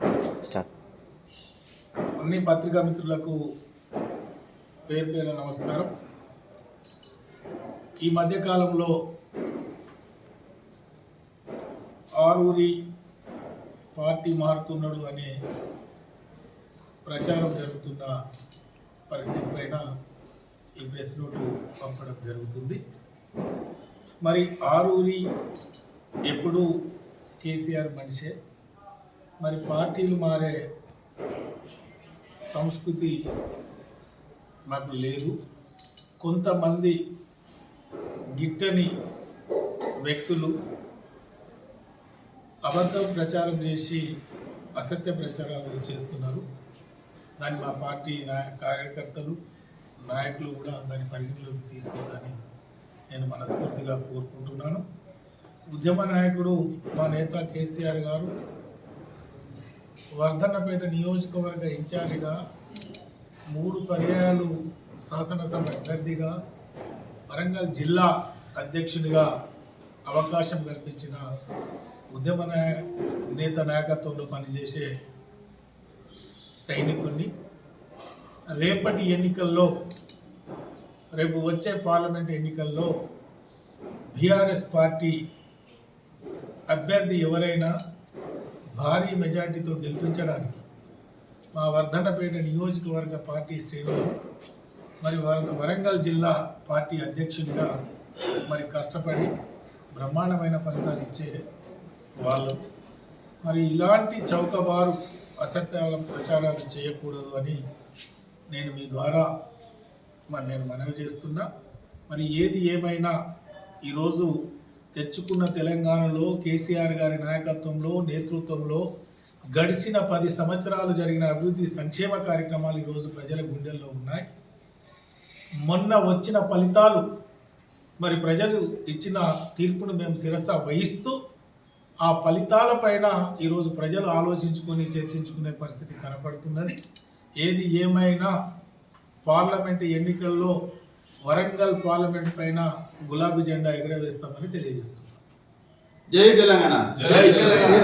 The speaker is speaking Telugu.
స్టార్ట్ అన్ని పత్రికా మిత్రులకు పేరు పేరు నమస్కారం. ఈ మధ్యకాలంలో ఆరూరి పార్టీ మారుతున్నాడు అనే ప్రచారం జరుగుతున్న పరిస్థితి పైన ఈ ప్రెస్ నోటు పంపడం జరుగుతుంది. మరి ఆరూరి ఎప్పుడు కేసీఆర్ మనిషే. మరి పార్టీలు మారే సంస్కృతి మాకు లేదు. కొంతమంది గిట్టని వ్యక్తులు అబద్ధం ప్రచారం చేసి అసత్య ప్రచారాలు చేస్తున్నారు. దాన్ని మా పార్టీ నాయ కార్యకర్తలు నాయకులు కూడా దాన్ని పరిగణలోకి తీసుకోవాలని నేను మనస్ఫూర్తిగా కోరుకుంటున్నాను. ఉద్యమ నాయకుడు మా నేత కేసీఆర్ గారు వర్ధన్నపేట నియోజకవర్గ ఇన్ఛార్జిగా మూడు పర్యాయాలు శాసనసభ అభ్యర్థిగా వరంగల్ జిల్లా అధ్యక్షుడిగా అవకాశం కల్పించిన ఉద్యమ నాయ నేత నాయకత్వంలో పనిచేసే సైనికుడిని రేపటి ఎన్నికల్లో రేపు వచ్చే పార్లమెంట్ ఎన్నికల్లో బీఆర్ఎస్ పార్టీ అభ్యర్థి ఎవరైనా భారీ మెజార్టీతో గెలిపించడానికి మా వర్ధన్నపేట నియోజకవర్గ పార్టీ శ్రేణులు మరి వరంగల్ జిల్లా పార్టీ అధ్యక్షుడిగా మరి కష్టపడి బ్రహ్మాండమైన ఫలితాలు ఇచ్చే వాళ్ళు. మరి ఇలాంటి చౌకబారు అసత్యాల ప్రచారాలు చేయకూడదు అని నేను మీ ద్వారా మరి నేను మనవి చేస్తున్నా. మరి ఏది ఏమైనా ఈరోజు తెచ్చుకున్న తెలంగాణలో కేసీఆర్ గారి నాయకత్వంలో నేతృత్వంలో గడిచిన పది సంవత్సరాలు జరిగిన అభివృద్ధి సంక్షేమ కార్యక్రమాలు ఈరోజు ప్రజల గుండెల్లో ఉన్నాయి. మొన్న వచ్చిన ఫలితాలు మరి ప్రజలు ఇచ్చిన తీర్పును మేము శిరస వహిస్తూ ఆ ఫలితాలపైన ఈరోజు ప్రజలు ఆలోచించుకొని చర్చించుకునే పరిస్థితి కనపడుతున్నది. ఏది ఏమైనా పార్లమెంట్ ఎన్నికల్లో వరంగల్ పార్లమెంట్ పైన గులాబీ జెండా ఎగరవేస్తామని తెలియజేస్తున్నాం జై తెలంగాణ జై తెలంగాణ.